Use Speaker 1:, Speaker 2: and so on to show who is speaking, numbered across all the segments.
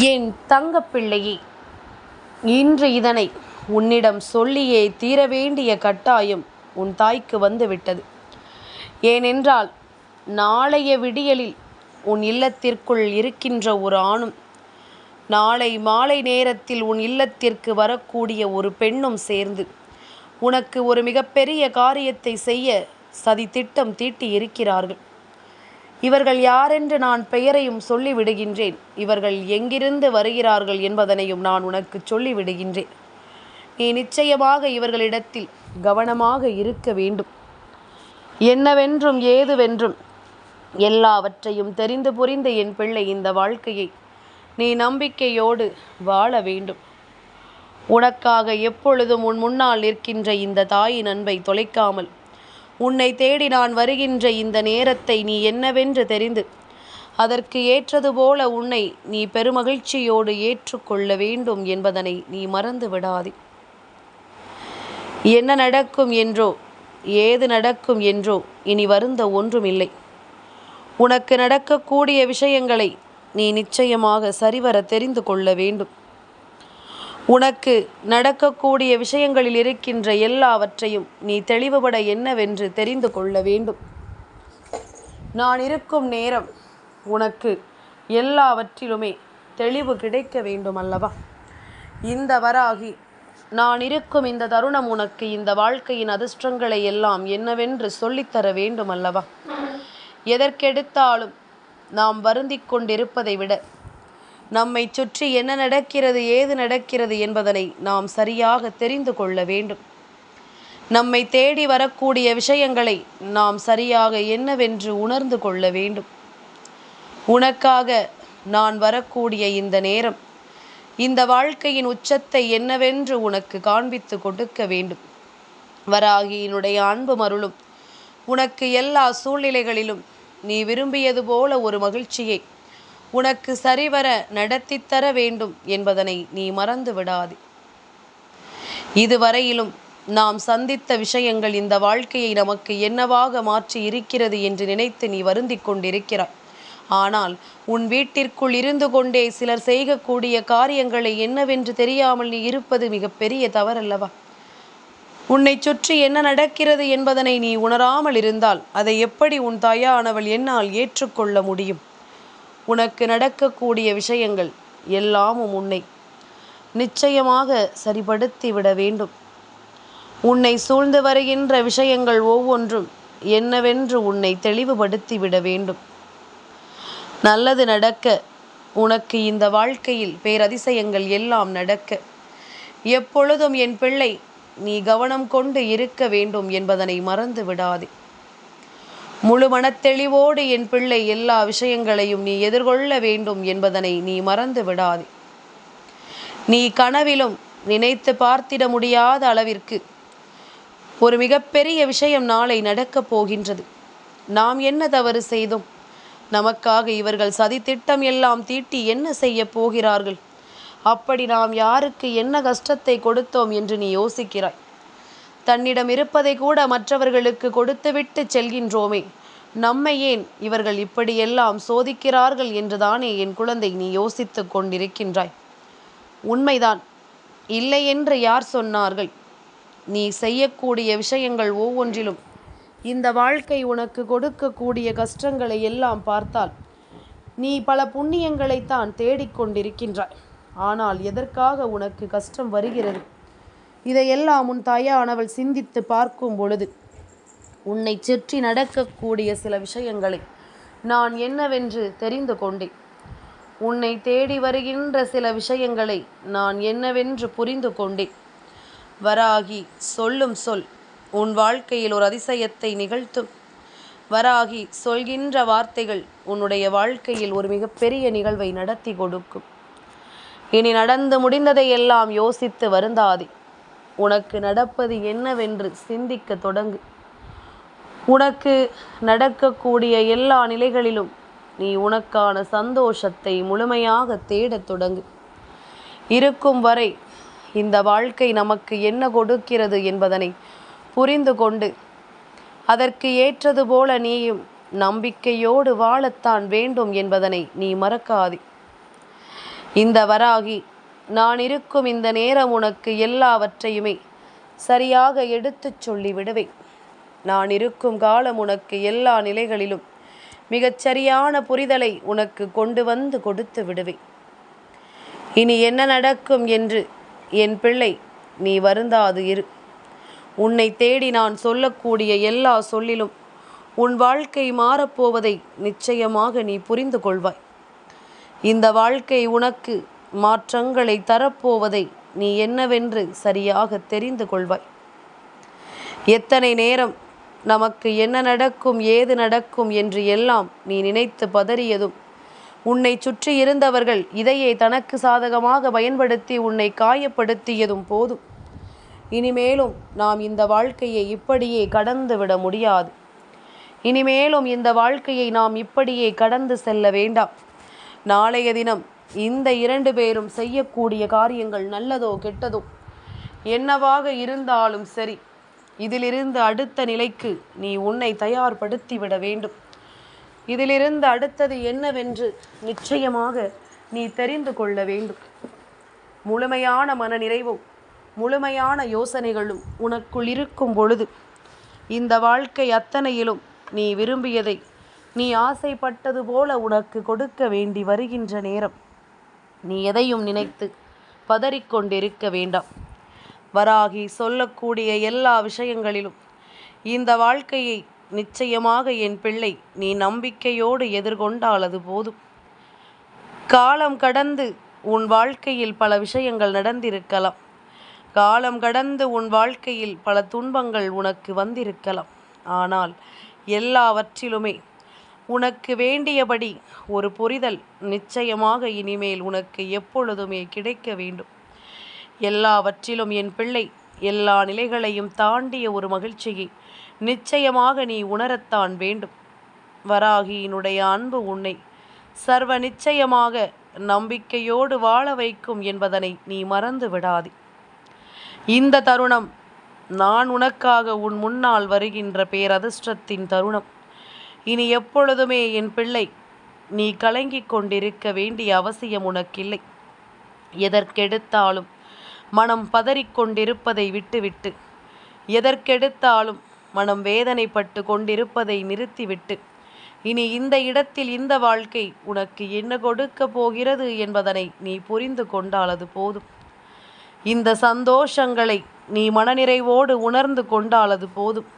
Speaker 1: என் தங்கப்பிள்ளையே? இன்று இதனை உன்னிடம் சொல்லியே தீர வேண்டிய கட்டாயம் உன் தாய்க்கு வந்துவிட்டது. ஏனென்றால் நாளைய விடியலில் உன் இல்லத்திற்குள் இருக்கின்ற ஒரு ஆணும் நாளை மாலை நேரத்தில் உன் இல்லத்திற்கு வரக்கூடிய ஒரு பெண்ணும் சேர்ந்து உனக்கு ஒரு மிகப்பெரிய காரியத்தை செய்ய சதி திட்டம் தீட்டி இருக்கிறார்கள் இவர்கள் யாரென்று நான் பெயரையும் சொல்லிவிடுகின்றேன். இவர்கள் எங்கிருந்து வருகிறார்கள் என்பதனையும் நான் உனக்கு சொல்லிவிடுகின்றேன். நீ நிச்சயமாக இவர்களிடத்தில் கவனமாக இருக்க வேண்டும். என்னவென்றும் ஏதுவென்றும் எல்லாவற்றையும் தெரிந்து புரிந்த என் பிள்ளை இந்த வாழ்க்கையை நீ நம்பிக்கையோடு வாழ வேண்டும். உனக்காக எப்பொழுதும் உன் முன்னால் நிற்கின்ற இந்த தாயின் அன்பை தொலைக்காமல் உன்னை தேடி நான் வருகின்ற இந்த நேரத்தை நீ என்னவென்று தெரிந்து அதற்கு ஏற்றது போல உன்னை நீ பெருமகிழ்ச்சியோடு ஏற்றுக்கொள்ள வேண்டும் என்பதனை நீ மறந்து விடாதே. என்ன நடக்கும் என்றோ ஏது நடக்கும் என்றோ இனி வருந்த ஒன்றுமில்லை. உனக்கு நடக்கக்கூடிய விஷயங்களை நீ நிச்சயமாக சரிவர தெரிந்து கொள்ள வேண்டும். உனக்கு நடக்கக்கூடிய விஷயங்களில் இருக்கின்ற எல்லாவற்றையும் நீ தெளிவுபட என்னவென்று தெரிந்து கொள்ள வேண்டும். நான் இருக்கும் நேரம் உனக்கு எல்லாவற்றிலுமே தெளிவு கிடைக்க வேண்டும் அல்லவா இந்த வராகி நான் இருக்கும் இந்த தருணம் உனக்கு இந்த வாழ்க்கையின் அதிர்ஷ்டங்களை எல்லாம் என்னவென்று சொல்லித்தர வேண்டும் அல்லவா எதற்கெடுத்தாலும் நாம் வருந்திக் கொண்டிருப்பதை விட நம்மை சுற்றி என்ன நடக்கிறது ஏது நடக்கிறது என்பதனை நாம் சரியாக தெரிந்து கொள்ள வேண்டும். நம்மை தேடி வரக்கூடிய விஷயங்களை நாம் சரியாக என்னவென்று உணர்ந்து கொள்ள வேண்டும். உனக்காக நான் வரக்கூடிய இந்த நேரம் இந்த வாழ்க்கையின் உச்சத்தை என்னவென்று உனக்கு காண்பித்து கொடுக்க வேண்டும். வராகியினுடைய அன்பு மருளும் உனக்கு எல்லா சூழ்நிலைகளிலும் நீ விரும்பியது போல ஒரு மகிழ்ச்சியை உனக்கு சரிவர நடத்தித்தர வேண்டும் என்பதனை நீ மறந்து விடாதே. இதுவரையிலும் நாம் சந்தித்த விஷயங்கள் இந்த வாழ்க்கையை நமக்கு என்னவாக மாற்றி இருக்கிறது என்று நினைத்து நீ வருந்தி கொண்டிருக்கிறாய். ஆனால் உன் வீட்டிற்குள் இருந்து கொண்டே சிலர் செய்யக்கூடிய காரியங்களை என்னவென்று தெரியாமல் நீ இருப்பது மிகப்பெரிய தவறல்லவா? உன்னை சுற்றி என்ன நடக்கிறது என்பதனை நீ உணராமல் இருந்தால் அதை எப்படி உன் தாயானவள் என்னால் ஏற்றுக்கொள்ள முடியும்? உனக்கு நடக்கக்கூடிய விஷயங்கள் எல்லாமும் உன்னை நிச்சயமாக சரிபடுத்தி விட வேண்டும். உன்னை சூழ்ந்து வருகின்ற விஷயங்கள் ஒவ்வொன்றும் என்னவென்று உன்னை தெளிவுபடுத்தி விட வேண்டும். நல்லது நடக்க உனக்கு இந்த வாழ்க்கையில் பேரதிசயங்கள் எல்லாம் நடக்க எப்பொழுதும் என் பிள்ளை நீ கவனம் கொண்டு இருக்க வேண்டும் என்பதனை மறந்து விடாதே. முழு மனத்தெளிவோடு என் பிள்ளை எல்லா விஷயங்களையும் நீ எதிர்கொள்ள வேண்டும் என்பதனை நீ மறந்து விடாதே. நீ கனவிலும் நினைத்து பார்த்திட முடியாத அளவிற்கு ஒரு மிகப்பெரிய விஷயம் நாளை நடக்கப் போகின்றது. நாம் என்ன தவறு செய்தோம்? நமக்காக இவர்கள் சதி திட்டம் எல்லாம் தீட்டி என்ன செய்ய போகிறார்கள்? அப்படி நாம் யாருக்கு என்ன கஷ்டத்தை கொடுத்தோம் என்று நீ யோசிக்கிறாய். தன்னிடம் இருப்பதை கூட மற்றவர்களுக்கு கொடுத்துவிட்டு செல்கின்றோமே. நம்மை ஏன் இவர்கள் இப்படியெல்லாம் சோதிக்கிறார்கள் என்றுதானே என் குழந்தை நீ யோசித்துக் கொண்டிருக்கின்றாய். உண்மைதான். இல்லை என்று யார் சொன்னார்கள்? நீ செய்யக்கூடிய விஷயங்கள் ஒவ்வொன்றிலும். இந்த வாழ்க்கை உனக்கு கொடுக்கக்கூடிய கஷ்டங்களை எல்லாம் பார்த்தால் நீ பல புண்ணியங்களைத்தான் தேடிக்கொண்டிருக்கின்றாய் ஆனால் எதற்காக உனக்கு கஷ்டம் வருகிறது? இதையெல்லாம் உன் தாயானவள் சிந்தித்து பார்க்கும் பொழுது உன்னை சுற்றி நடக்கக்கூடிய சில விஷயங்களை நான் என்னவென்று தெரிந்து கொண்டேன். உன்னை தேடி வருகின்ற சில விஷயங்களை நான் என்னவென்று புரிந்து கொண்டேன். வராகி சொல்லும் சொல் உன் வாழ்க்கையில் ஒரு அதிசயத்தை நிகழ்த்தும். வராகி சொல்கின்ற வார்த்தைகள் உன்னுடைய வாழ்க்கையில் ஒரு மிகப்பெரிய நிகழ்வை நடத்தி கொடுக்கும். இனி நடந்து முடிந்ததை எல்லாம் யோசித்து வருந்தாதே. உனக்கு நடப்பது என்னவென்று சிந்திக்க தொடங்கு. உனக்கு நடக்கக்கூடிய எல்லா நிலைகளிலும் நீ உனக்கான சந்தோஷத்தை முழுமையாக தேடத் தொடங்கு. இருக்கும் வரை இந்த வாழ்க்கை நமக்கு என்ன கொடுக்கிறது என்பதனை புரிந்து கொண்டு அதற்கு ஏற்றது போல நீயும் நம்பிக்கையோடு வாழத்தான் வேண்டும் என்பதனை நீ மறக்காதே. இந்த வராகி நான் இருக்கும் இந்த நேரம் உனக்கு எல்லாவற்றையுமே சரியாக எடுத்துச் சொல்லி விடுவேன் நான் இருக்கும் காலம் உனக்கு எல்லா நிலைகளிலும் மிகச்சரியான புரிதலை உனக்கு கொண்டு வந்து கொடுத்து விடுவேன். இனி என்ன நடக்கும் என்று என் பிள்ளை நீ வருந்தாது இரு. உன்னை தேடி நான் சொல்லக்கூடிய எல்லா சொல்லிலும் உன் வாழ்க்கை மாறப்போவதை நிச்சயமாக நீ புரிந்து கொள்வாய். இந்த வாழ்க்கை உனக்கு மாற்றங்களை தரப்போவதை நீ என்னவென்று சரியாக தெரிந்து கொள்வாய். எத்தனை நேரம் நமக்கு என்ன நடக்கும் ஏது நடக்கும் என்று எல்லாம் நீ நினைத்து பதறியதும் உன்னை சுற்றி இருந்தவர்கள் இதையே தனக்கு சாதகமாக பயன்படுத்தி உன்னை காயப்படுத்தியதும் போதும். இனிமேலும் நாம் இந்த வாழ்க்கையை இப்படியே கடந்து விட முடியாது. இனிமேலும் இந்த வாழ்க்கையை நாம் இப்படியே கடந்து செல்ல வேண்டாம். நாளைய தினம் இந்த இரண்டு பேரும் செய்யக்கூடிய காரியங்கள் நல்லதோ கெட்டதோ என்னவாக இருந்தாலும் சரி இதிலிருந்து அடுத்த நிலைக்கு நீ உன்னை தயார்படுத்தி விட வேண்டும். இதிலிருந்து அடுத்தது என்னவென்று நிச்சயமாக நீ தெரிந்து கொள்ள வேண்டும். முழுமையான மனநிறைவும் முழுமையான யோசனைகளும் உனக்குள் இருக்கும் பொழுது இந்த வாழ்க்கை அத்தனையிலும் நீ விரும்பியதை நீ ஆசைப்பட்டது போல உனக்கு கொடுக்க வேண்டி வருகின்ற நேரம். நீ எதையும் நினைத்து பதறிக்கொண்டிருக்க வேண்டாம். வராகி சொல்லக்கூடிய எல்லா விஷயங்களிலும் இந்த வாழ்க்கையை நிச்சயமாக என் பிள்ளை நீ நம்பிக்கையோடு எதிர்கொண்டால் அது போதும். காலம் கடந்து உன் வாழ்க்கையில் பல விஷயங்கள் நடந்திருக்கலாம். காலம் கடந்து உன் வாழ்க்கையில் பல துன்பங்கள் உனக்கு வந்திருக்கலாம். ஆனால் எல்லாவற்றிலுமே உனக்கு வேண்டியபடி ஒரு புரிதல் நிச்சயமாக இனிமேல் உனக்கு எப்பொழுதுமே கிடைக்க வேண்டும். எல்லாவற்றிலும் என் பிள்ளை எல்லா நிலைகளையும் தாண்டிய ஒரு மகிழ்ச்சியை நிச்சயமாக நீ உணரத்தான் வேண்டும். வராகியினுடைய அன்பு உன்னை சர்வ நிச்சயமாக நம்பிக்கையோடு வாழ வைக்கும் என்பதனை நீ மறந்து விடாதே. இந்த தருணம் நான் உனக்காக உன் முன்னால் வருகின்ற பேரதிர்ஷ்டத்தின் தருணம். இனி எப்பொழுதுமே என் பிள்ளை நீ கலங்கிக் கொண்டிருக்க வேண்டிய அவசியம் உனக்கில்லை. எதற்கெடுத்தாலும் மனம் பதறிக்கொண்டிருப்பதை விட்டுவிட்டு எதற்கெடுத்தாலும் மனம் வேதனைப்பட்டு கொண்டிருப்பதை நிறுத்திவிட்டு இனி இந்த இடத்தில் இந்த வாழ்க்கை உனக்கு என்ன கொடுக்க போகிறது என்பதனை நீ புரிந்து கொண்டாலது போதும். இந்த சந்தோஷங்களை நீ மனநிறைவோடு உணர்ந்து கொண்டாலது போதும்.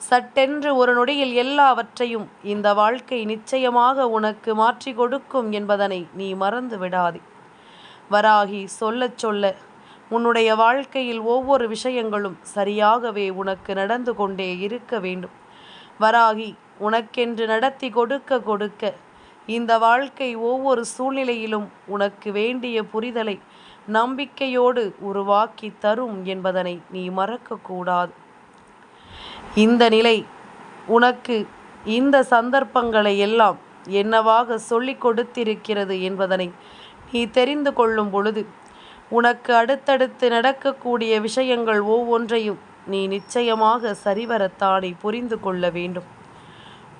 Speaker 1: சட்டென்று ஒரு நொடியில் எல்லாவற்றையும் இந்த வாழ்க்கை நிச்சயமாக உனக்கு மாற்றி கொடுக்கும் என்பதனை நீ மறந்து விடாதே. வராகி சொல்லச் சொல்ல உன்னுடைய வாழ்க்கையில் ஒவ்வொரு விஷயங்களும் சரியாகவே உனக்கு நடந்து கொண்டே இருக்க வேண்டும். வராகி உனக்கென்று நடத்தி கொடுக்க கொடுக்க இந்த வாழ்க்கை ஒவ்வொரு சூழ்நிலையிலும் உனக்கு வேண்டிய புரிதலை நம்பிக்கையோடு உருவாக்கி தரும் என்பதனை நீ மறக்கக்கூடாது. இந்த நிலை உனக்கு இந்த சந்தர்ப்பங்களை எல்லாம் என்னவாக சொல்லிக் கொடுத்திருக்கிறது என்பதனை நீ தெரிந்து கொள்ளும் பொழுது உனக்கு அடுத்தடுத்து நடக்கக்கூடிய விஷயங்கள் ஒவ்வொன்றையும் நீ நிச்சயமாக சரிவரத்தானே புரிந்து கொள்ள வேண்டும்.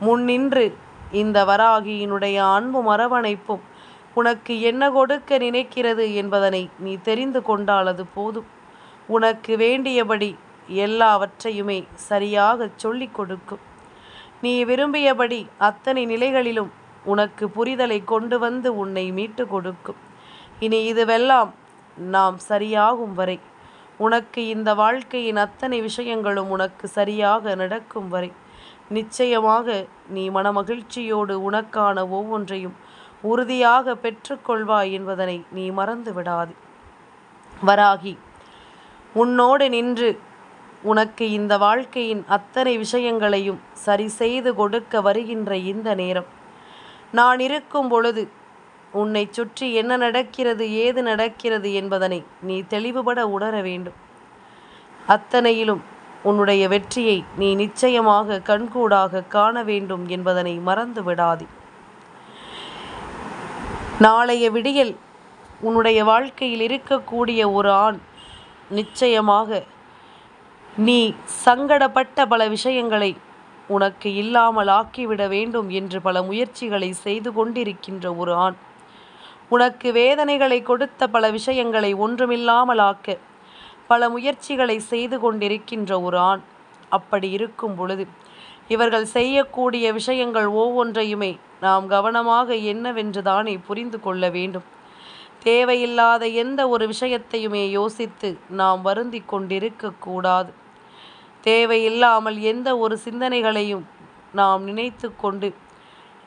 Speaker 1: முன்னின்று இந்த வராகியினுடைய அன்பும் அரவணைப்பும் உனக்கு என்ன கொடுக்க நினைக்கிறது என்பதனை நீ தெரிந்து கொண்டால் அது போதும். உனக்கு வேண்டியபடி எல்லாவற்றையுமே சரியாகச் சொல்லிக் கொடுக்கும் நீ விரும்பியபடி அத்தனை நிலைகளிலும் உனக்கு புரிதலை கொண்டு வந்து உன்னை மீட்டு கொடுக்கும் இனி இதுவெல்லாம் நாம் சரியாகும் வரை உனக்கு இந்த வாழ்க்கையின் அத்தனை விஷயங்களும் உனக்கு சரியாக நடக்கும் வரை நிச்சயமாக நீ மனமகிழ்ச்சியோடு உனக்கான ஒவ்வொன்றையும் உறுதியாக பெற்றுக்கொள்வாய் என்பதனை நீ மறந்து விடாது வராகி உன்னோடு நின்று உனக்கு இந்த வாழ்க்கையின் அத்தனை விஷயங்களையும் சரி செய்து கொடுக்க வருகின்ற இந்த நேரம். நான் இருக்கும் பொழுது உன்னை சுற்றி என்ன நடக்கிறது ஏது நடக்கிறது என்பதனை நீ தெளிவுபட உணர வேண்டும். அத்தனையிலும் உன்னுடைய வெற்றியை நீ நிச்சயமாக கண்கூடாக காண வேண்டும் என்பதனை மறந்து விடாதே. நாளைய விடியல் உன்னுடைய வாழ்க்கையில் இருக்கக்கூடிய ஒரு ஆண் நிச்சயமாக நீ சங்கடப்பட்ட பல விஷயங்களை உனக்கு இல்லாமல் ஆக்கிவிட வேண்டும் என்று பல முயற்சிகளை செய்து கொண்டிருக்கின்ற ஒரு ஆண். உனக்கு வேதனைகளை கொடுத்த பல விஷயங்களை ஒன்றுமில்லாமலாக்க பல முயற்சிகளை செய்து கொண்டிருக்கின்ற ஒரு ஆண் அப்படி இருக்கும் பொழுது இவர்கள் செய்யக்கூடிய விஷயங்கள் ஒவ்வொன்றையுமே நாம் கவனமாக என்னவென்று தானே புரிந்து கொள்ள வேண்டும். தேவையில்லாத எந்த ஒரு விஷயத்தையுமே யோசித்து நாம் வருந்தி கொண்டிருக்கக்கூடாது தேவையில்லாமல் எந்த ஒரு சிந்தனைகளையும் நாம் நினைத்து கொண்டு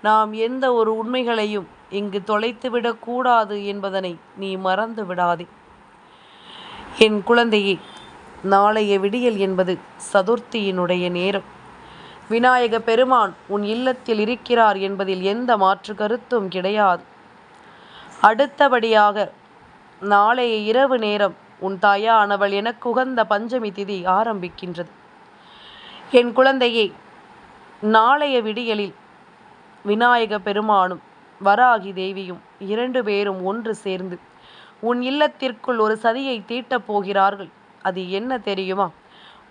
Speaker 1: நாம் எந்த ஒரு உண்மைகளையும் இங்கு தொலைத்துவிடக்கூடாது என்பதனை நீ மறந்து விடாதே. என் குழந்தையே நாளைய விடியல் என்பது சதுர்த்தியினுடைய நேரம். விநாயக பெருமான் உன் இல்லத்தில் இருக்கிறார் என்பதில் எந்த மாற்று கருத்தும் கிடையாது. அடுத்தபடியாக நாளைய இரவு நேரம் உன் தாயானவள் எனக்கு உகந்த பஞ்சமி திதி ஆரம்பிக்கின்றது. என் குழந்தையே நாளைய விடியலில் விநாயக பெருமானும் வராகி தேவியும் இரண்டு பேரும் ஒன்று சேர்ந்து உன் இல்லத்திற்குள் ஒரு சதியை தீட்டப் போகிறார்கள். அது என்ன தெரியுமா?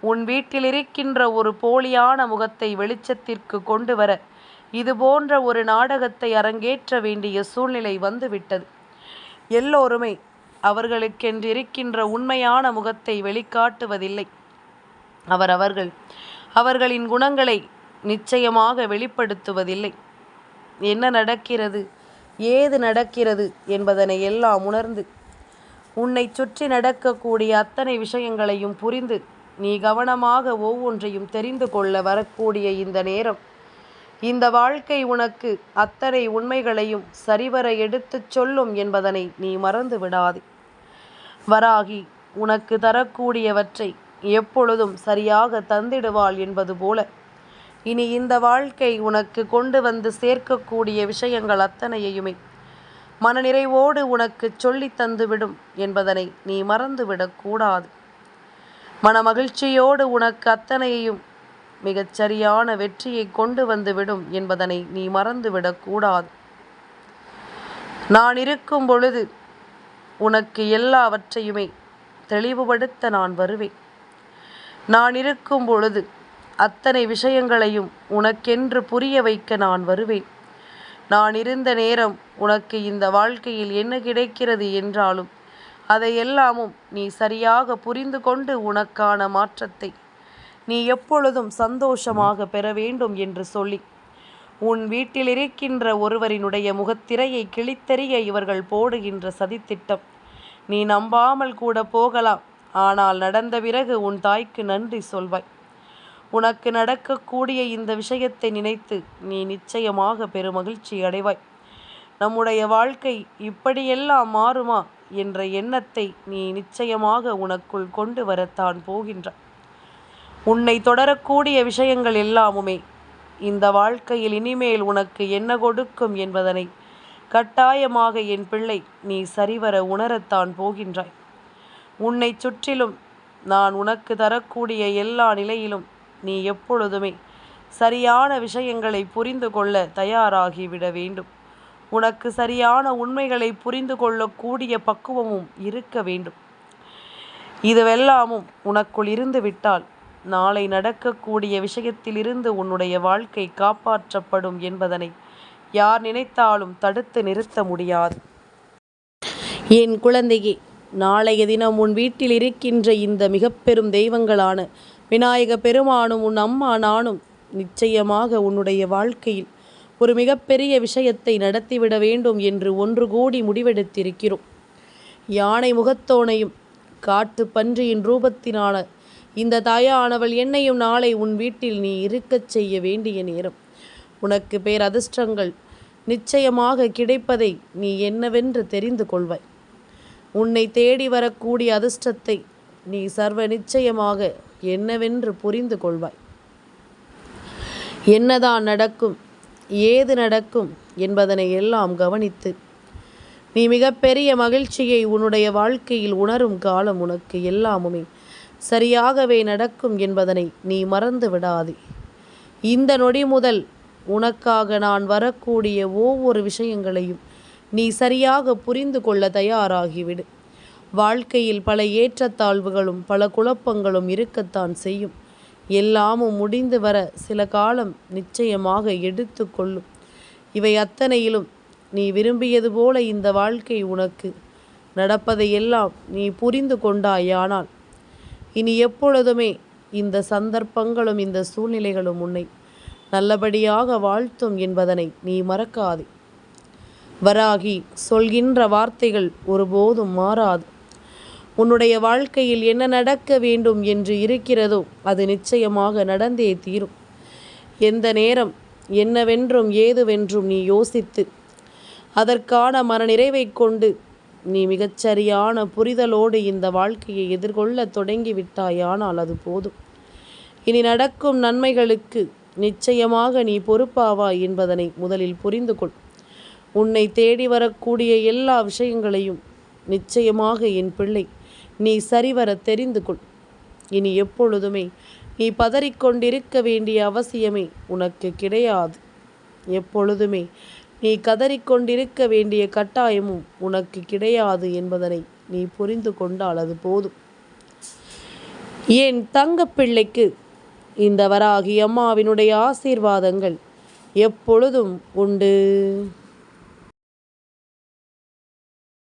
Speaker 1: உன் வீட்டில் இருக்கின்ற ஒரு போலியான முகத்தை வெளிச்சத்திற்கு கொண்டு வர இது போன்ற ஒரு நாடகத்தை அரங்கேற்ற வேண்டிய சூழ்நிலை வந்துவிட்டது. எல்லோருமே அவர்களுக்கென்றிருக்கின்ற உண்மையான முகத்தை வெளிக்காட்டுவதில்லை. அவரவர்கள் அவர்களின் குணங்களை நிச்சயமாக வெளிப்படுத்துவதில்லை. என்ன நடக்கிறது? ஏது நடக்கிறது என்பதனை எல்லாம் உணர்ந்து உன்னை சுற்றி நடக்கக்கூடிய அத்தனை விஷயங்களையும் புரிந்து நீ கவனமாக ஒவ்வொன்றையும் தெரிந்து கொள்ள வரக்கூடிய இந்த நேரம். இந்த வாழ்க்கை உனக்கு அத்தனை உண்மைகளையும் சரிவர எடுத்துச் சொல்லும் என்பதனை நீ மறந்து விடாதே வராகி உனக்கு தரக்கூடியவற்றை எப்பொழுதும் சரியாக தந்திடுவாள் என்பது போல. இனி இந்த வாழ்க்கை உனக்கு கொண்டு வந்து சேர்க்கக்கூடிய விஷயங்கள் அத்தனையுமே மனநிறைவோடு உனக்கு சொல்லி தந்துவிடும் என்பதனை நீ மறந்துவிடக்கூடாது மனமகிழ்ச்சியோடு உனக்கு அத்தனையையும் மிகச்சரியான வெற்றியை கொண்டு வந்துவிடும் என்பதனை நீ மறந்துவிடக்கூடாது நான் இருக்கும் பொழுது உனக்கு எல்லாவற்றையுமே தெளிவுபடுத்த நான் வருவேன். நான் இருக்கும் பொழுது அத்தனை விஷயங்களையும் உனக்கென்று புரிய வைக்க நான் வருவேன். நான் இருந்த நேரம் உனக்கு இந்த வாழ்க்கையில் என்ன கிடைக்கிறது என்றாலும் அதையெல்லாமும் நீ சரியாக புரிந்து கொண்டு உனக்கான மாற்றத்தை நீ எப்பொழுதும் சந்தோஷமாக பெற வேண்டும் என்று சொல்லி உன் வீட்டில் இருக்கின்ற ஒருவரினுடைய முகத்திரையை கிழித்தெறிய இவர்கள் போடுகின்ற சதித்திட்டம் நீ நம்பாமல் கூட போகலாம். ஆனால் நடந்த பிறகு உன் தாய்க்கு நன்றி சொல்வாய். உனக்கு நடக்கக்கூடிய இந்த விஷயத்தை நினைத்து நீ நிச்சயமாக பெருமகிழ்ச்சி அடைவாய். நம்முடைய வாழ்க்கை இப்படியெல்லாம் மாறுமா என்ற எண்ணத்தை நீ நிச்சயமாக உனக்குள் கொண்டு வரத்தான் போகின்ற உன்னை தொடரக்கூடிய விஷயங்கள் எல்லாமுமே இந்த வாழ்க்கையில் இனிமேல் உனக்கு என்ன கொடுக்கும் என்பதனை கட்டாயமாக என் பிள்ளை நீ சரிவர உணரத்தான் போகின்றாய். உன்னை சுற்றிலும் நான் உனக்கு தரக்கூடிய எல்லா நிலையிலும் நீ எப்பொழுதுமே சரியான விஷயங்களை புரிந்து கொள்ள தயாராகிவிட வேண்டும். உனக்கு சரியான உண்மைகளை புரிந்து கொள்ளக்கூடிய பக்குவமும் இருக்க வேண்டும். இதுவெல்லாமும் உனக்குள் இருந்து விட்டால் நாளை நடக்கக்கூடிய விஷயத்திலிருந்து உன்னுடைய வாழ்க்கை காப்பாற்றப்படும் என்பதனை யார் நினைத்தாலும் தடுத்து நிறுத்த முடியாது. என் குழந்தையே நாளைய தினம் உன் வீட்டில் இருக்கின்ற இந்த மிக பெரும் தெய்வங்களான விநாயக பெருமானும் உன் அம்மா நானும் நிச்சயமாக உன்னுடைய வாழ்க்கையில் ஒரு மிகப்பெரிய விஷயத்தை நடத்திவிட வேண்டும் என்று ஒன்று கூடி முடிவெடுத்திருக்கிறோம். யானை முகத்தோனையும் காட்டு பன்றியின் ரூபத்தினான இந்த தாயானவள் என்னையும் நாளை உன் வீட்டில் நீ இருக்கச் செய்ய வேண்டிய நேரம். உனக்கு பேர் அதிர்ஷ்டங்கள் நிச்சயமாக கிடைப்பதை நீ என்னவென்று தெரிந்து கொள்வாய். உன்னை தேடி வரக்கூடிய அதிர்ஷ்டத்தை நீ சர்வ நிச்சயமாக என்னவென்று புரிந்து கொள்வாய். என்னதான் நடக்கும் ஏது நடக்கும் என்பதனை எல்லாம் கவனித்து நீ மிகப்பெரிய மகிழ்ச்சியை உன்னுடைய வாழ்க்கையில் உணரும் காலம் உனக்கு எல்லாமுமே சரியாகவே நடக்கும் என்பதனை நீ மறந்து விடாதே. இந்த நொடி முதல் உனக்காக நான் வரக்கூடிய ஒவ்வொரு விஷயங்களையும் நீ சரியாக புரிந்து கொள்ள தயாராகிவிடு. வாழ்க்கையில் பல ஏற்றத்தாழ்வுகளும் பல குழப்பங்களும் இருக்கத்தான் செய்யும். எல்லாமும் முடிந்து வர சில காலம் நிச்சயமாக எடுத்து கொள்ளும். இவை அத்தனையிலும் நீ விரும்பியது போல இந்த வாழ்க்கை உனக்கு. நடப்பதையெல்லாம் நீ புரிந்து கொண்டாயானால் இனி எப்பொழுதுமே இந்த சந்தர்ப்பங்களும் இந்த சூழ்நிலைகளும் உன்னை நல்லபடியாக வாழ்த்தும் என்பதனை நீ மறக்காதே. வராகி சொல்கின்ற வார்த்தைகள் ஒருபோதும் மாறாது. உன்னுடைய வாழ்க்கையில் என்ன நடக்க வேண்டும் என்று இருக்கிறதோ அது நிச்சயமாக நடந்தே தீரும். எந்த நேரம் என்னவென்றும் ஏதுவென்றும் நீ யோசித்து அதற்கான மனநிறைவை கொண்டு நீ மிகச்சரியான புரிதலோடு இந்த வாழ்க்கையை எதிர்கொள்ள தொடங்கிவிட்டாயானால் அது போதும். இனி நடக்கும் நன்மைகளுக்கு நிச்சயமாக நீ பொறுப்பாவாய் என்பதனை முதலில் புரிந்து கொள் உன்னை தேடி வரக்கூடிய எல்லா விஷயங்களையும் நிச்சயமாக என் பிள்ளை நீ சரிவர தெரிந்து கொள். இனி எப்பொழுதுமே நீ பதறிக்கொண்டிருக்க வேண்டிய அவசியமே உனக்கு கிடையாது. எப்பொழுதுமே நீ கதறிக்கொண்டிருக்க வேண்டிய கட்டாயமும் உனக்கு கிடையாது என்பதனை நீ புரிந்து கொண்டால் அது போதும். என் தங்கப்பிள்ளைக்கு இந்த வராகி அம்மாவினுடைய ஆசீர்வாதங்கள் எப்பொழுதும் உண்டு?